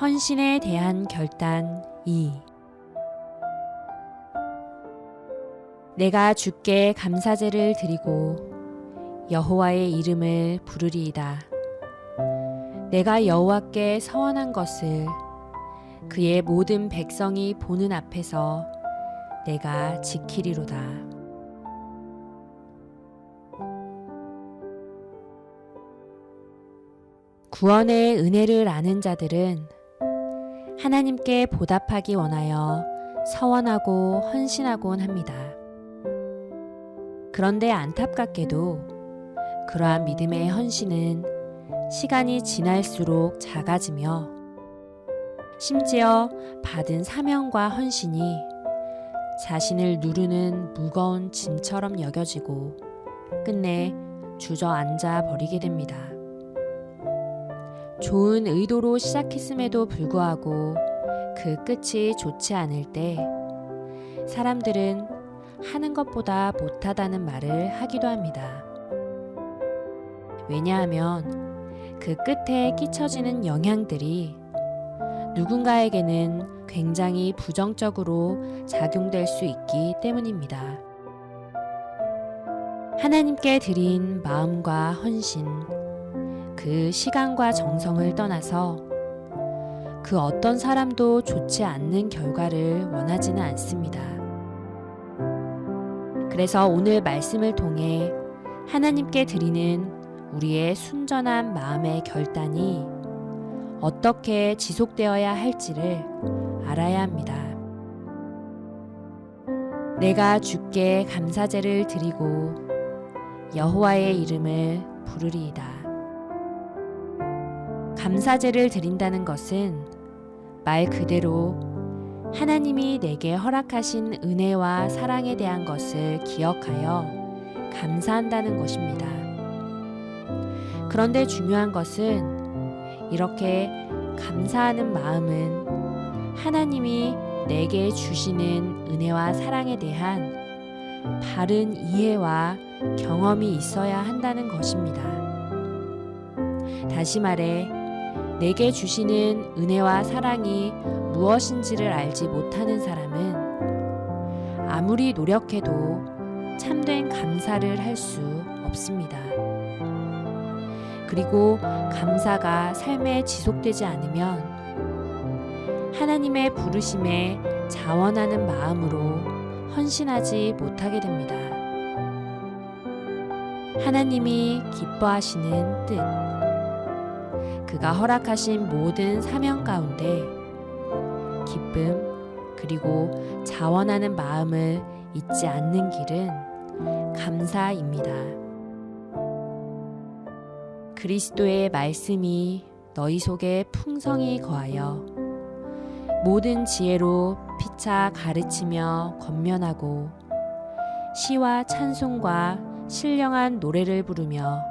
헌신에 대한 결단 2 내가 주께 감사제를 드리고 여호와의 이름을 부르리이다. 내가 여호와께 서원한 것을 그의 모든 백성이 보는 앞에서 내가 지키리로다. 구원의 은혜를 아는 자들은 하나님께 보답하기 원하여 서원하고 헌신하곤 합니다. 그런데 안타깝게도 그러한 믿음의 헌신은 시간이 지날수록 작아지며 심지어 받은 사명과 헌신이 자신을 누르는 무거운 짐처럼 여겨지고 끝내 주저앉아 버리게 됩니다. 좋은 의도로 시작했음에도 불구하고 그 끝이 좋지 않을 때 사람들은 하는 것보다 못하다는 말을 하기도 합니다. 왜냐하면 그 끝에 끼쳐지는 영향들이 누군가에게는 굉장히 부정적으로 작용될 수 있기 때문입니다. 하나님께 드린 마음과 헌신, 그 시간과 정성을 떠나서 그 어떤 사람도 좋지 않는 결과를 원하지는 않습니다. 그래서 오늘 말씀을 통해 하나님께 드리는 우리의 순전한 마음의 결단이 어떻게 지속되어야 할지를 알아야 합니다. 내가 주께 감사제를 드리고 여호와의 이름을 부르리이다. 감사제를 드린다는 것은 말 그대로 하나님이 내게 허락하신 은혜와 사랑에 대한 것을 기억하여 감사한다는 것입니다. 그런데 중요한 것은 이렇게 감사하는 마음은 하나님이 내게 주시는 은혜와 사랑에 대한 바른 이해와 경험이 있어야 한다는 것입니다. 다시 말해, 내게 주시는 은혜와 사랑이 무엇인지를 알지 못하는 사람은 아무리 노력해도 참된 감사를 할 수 없습니다. 그리고 감사가 삶에 지속되지 않으면 하나님의 부르심에 자원하는 마음으로 헌신하지 못하게 됩니다. 하나님이 기뻐하시는 뜻, 그가 허락하신 모든 사명 가운데 기쁨 그리고 자원하는 마음을 잊지 않는 길은 감사입니다. 그리스도의 말씀이 너희 속에 풍성히 거하여 모든 지혜로 피차 가르치며 권면하고 시와 찬송과 신령한 노래를 부르며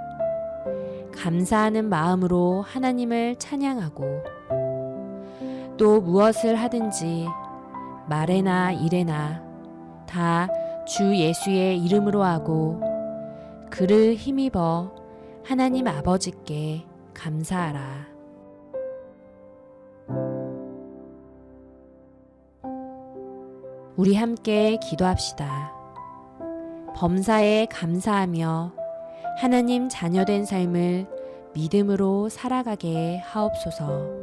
감사하는 마음으로 하나님을 찬양하고 또 무엇을 하든지 말에나 일에나 다 주 예수의 이름으로 하고 그를 힘입어 하나님 아버지께 감사하라. 우리 함께 기도합시다. 범사에 감사하며 하나님 자녀된 삶을 믿음으로 살아가게 하옵소서.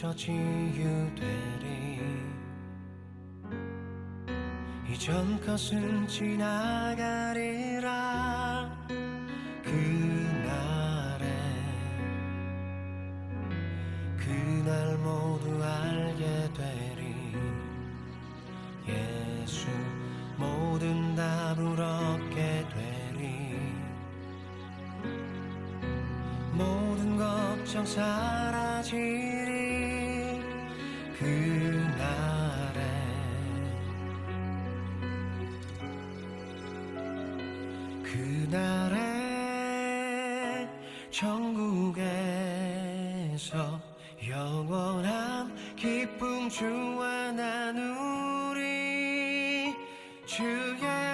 저지유되리. 이전 것은 지나가리라. 그날에 그날 모두 알게 되리. 예수 모든 답을 얻게 되리. 모든 걱정 사라지리. 영원한 기쁨 주와 나누리 주의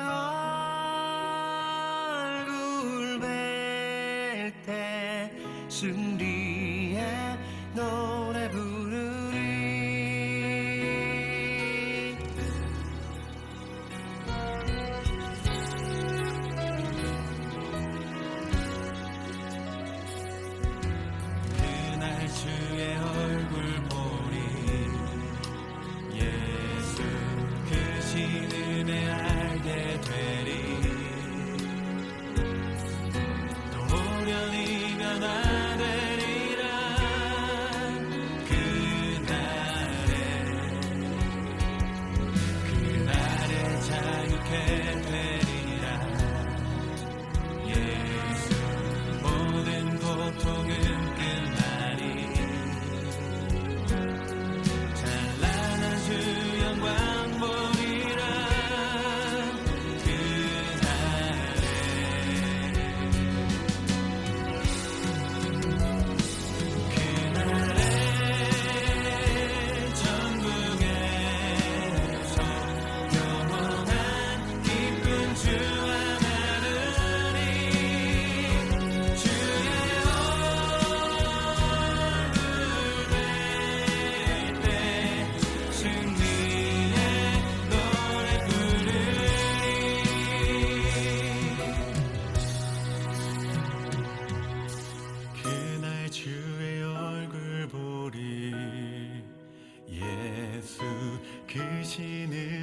그 신을